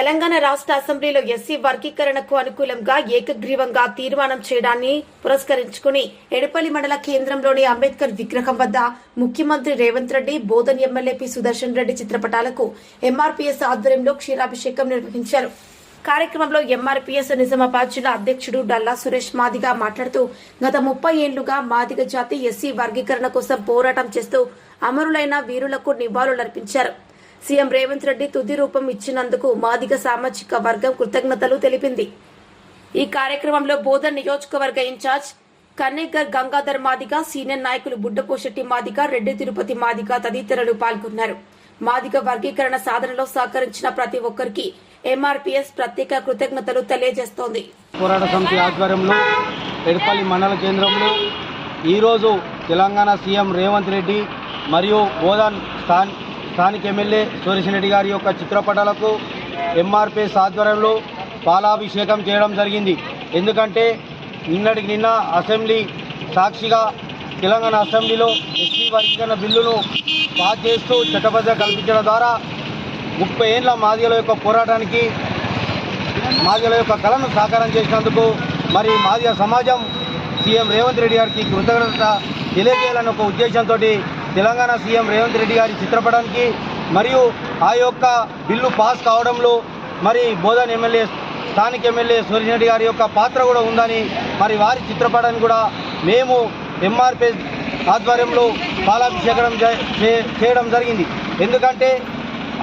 తెలంగాణ రాష్ట్ర అసెంబ్లీలో ఎస్సీ వర్గీకరణకు అనుకూలంగా ఏకగ్రీవంగా తీర్మానం చేయడాన్ని పురస్కరించుకుని ఎడపల్లి మండల కేంద్రంలోని అంబేద్కర్ విగ్రహం వద్ద ముఖ్యమంత్రి రేవంత్ రెడ్డి బోధన్ ఎమ్మెల్యే పి సుదర్శన్ రెడ్డి చిత్రపటాలకు ఎంఆర్పీఎస్ ఆధ్వర్యంలో క్షీరాభిషేకం నిర్వహించారు. కార్యక్రమంలో ఎంఆర్పీఎస్ నిజామాబాద్ జిల్లా అధ్యక్షుడు డల్లా సురేష్ మాదిగా మాట్లాడుతూ గత ముప్పై ఏళ్ళుగా మాదిగ జాతి ఎస్సీ వర్గీకరణ కోసం పోరాటం చేస్తూ అమరులైన వీరులకు నివాళులర్పించారు. సీఎం రేవంత్ రెడ్డి తుది రూపం ఇచ్చినందుకు మాదిగ సామాజిక వర్గం కృతజ్ఞతలు తెలిపింది. ఈ కార్యక్రమంలో బోధన్ నియోజకవర్గ in charge Kannekar Gangadhar Madiga senior నాయకులు బుడ్డపోశెట్టి మాదిగ రెడ్డి తిరుపతి మాదిగ తదితరులు పాల్గొన్నారు. మాదిగ వర్గీకరణ సాధనలో సహకరించిన ప్రతి ఒక్కరికి ఎంఆర్పీఎస్ ప్రత్యేక కృతజ్ఞతలు తెలియజేస్తోంది. పోరాట సమితి ఆధ్వర్యంలో ఎడపల్లి మండల కేంద్రంలో ఈరోజు తెలంగాణ సీఎం రేవంత్ రెడ్డి మరియు ఓదాన్ స్థాన్ స్థానిక ఎమ్మెల్యే సురేష్ గారి యొక్క చిత్రపటాలకు ఎంఆర్పిఎస్ ఆధ్వర్యంలో పాలాభిషేకం చేయడం జరిగింది. ఎందుకంటే నిన్నటికి నిన్న అసెంబ్లీ సాక్షిగా తెలంగాణ అసెంబ్లీలో ఎస్సీ వర్గీకరణ బిల్లును పాస్ చేస్తూ చట్టబద్ధ కల్పించడం ద్వారా ముప్పై ఏళ్ళ మాదిగల యొక్క పోరాటానికి మాదిగల యొక్క కళను సాకారం చేసినందుకు మరి మాదిగ సమాజం సీఎం రేవంత్ రెడ్డి గారికి కృతజ్ఞత తెలియజేయాలనే ఒక ఉద్దేశంతో తెలంగాణ సీఎం రేవంత్ రెడ్డి గారి చిత్రపటానికి మరియు ఆ యొక్క బిల్లు పాస్ కావడంలో మరి బోధన్ ఎమ్మెల్యే స్థానిక ఎమ్మెల్యే సూర్యరెడ్డి గారి యొక్క పాత్ర కూడా ఉందని మరి వారి చిత్రపటాన్ని కూడా మేము ఎంఆర్పీ ఆధ్వర్యంలో పాలాభిషేకం చేయడం జరిగింది. ఎందుకంటే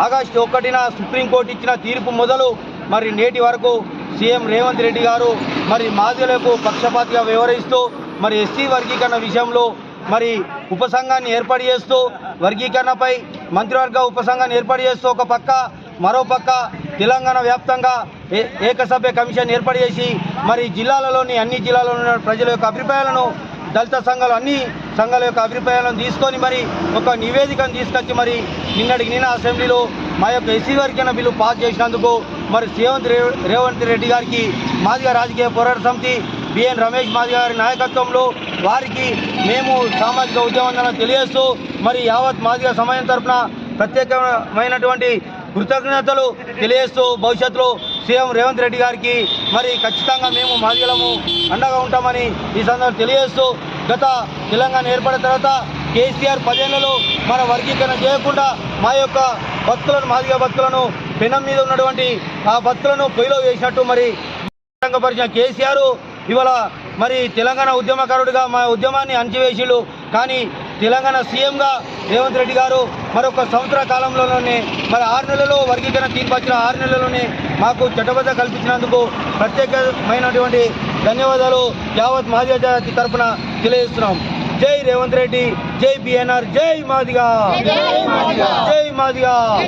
ఆగస్టు ఒకటిన సుప్రీంకోర్టు ఇచ్చిన తీర్పు మొదలు మరి నేటి వరకు సీఎం రేవంత్ రెడ్డి గారు మరి మాదిలకు పక్షపాతిగా వ్యవహరిస్తూ మరి ఎస్సీ వర్గీకరణ విషయంలో మరి ఉపసంఘాన్ని ఏర్పాటు చేస్తూ వర్గీకరణపై మంత్రివర్గ ఉపసంఘాన్ని ఏర్పాటు చేస్తూ ఒక పక్క మరో పక్క తెలంగాణ వ్యాప్తంగా ఏ- ఏకసభ్య కమిషన్ ఏర్పాటు చేసి మరి జిల్లాలలోని అన్ని జిల్లాలలో ఉన్న ప్రజల యొక్క అభిప్రాయాలను దళిత సంఘాలు అన్ని సంఘాల యొక్క అభిప్రాయాలను తీసుకొని మరి ఒక నివేదికను తీసుకొచ్చి మరి నిన్నటికి నిన్న అసెంబ్లీలో మా యొక్క ఎస్సీ వర్గీకరణ బిల్లు పాస్ చేసినందుకు మరి సేవంత్ రేవంత్ రెడ్డి గారికి మాదిగా రాజకీయ పోరాట సమితి బిఎన్ రమేష్ మాది గారి నాయకత్వంలో వారికి మేము సామాజిక ఉద్యమం తెలియజేస్తూ మరి యావత్ మాదిగ సమయం తరపున ప్రత్యేకమైనటువంటి కృతజ్ఞతలు తెలియజేస్తూ భవిష్యత్తులో సీఎం రేవంత్ రెడ్డి గారికి మరి ఖచ్చితంగా మేము మాదిగలము అండగా ఉంటామని ఈ సందర్భంగా తెలియజేస్తూ గత తెలంగాణ ఏర్పడిన తర్వాత కేసీఆర్ పదేళ్ళలో మన వర్గీకరణ చేయకుండా మా యొక్క భక్తులను మాదిగ భక్తులను పెనం మీద ఉన్నటువంటి ఆ భక్తులను పొయ్యిలో వేసినట్టు మరి పరిచిన కేసీఆర్ ఇవాళ మరి తెలంగాణ ఉద్యమకారుడిగా మా ఉద్యమాన్ని అణచివేసిళ్ళు. కానీ తెలంగాణ సీఎంగా రేవంత్ రెడ్డి గారు మరొక సంవత్సర కాలంలోనే మరి ఆరు నెలల్లో వర్గీకరణ తీర్పు వచ్చిన ఆరు నెలల్లోనే మాకు చట్టబద్ధ కల్పించినందుకు ప్రత్యేకమైనటువంటి ధన్యవాదాలు యావత్ మాదిగ జాతి తరపున తెలియజేస్తున్నాం. జై రేవంత్ రెడ్డి జై బిఎన్ఆర్ జై మాదిగా. జై మాదిగా.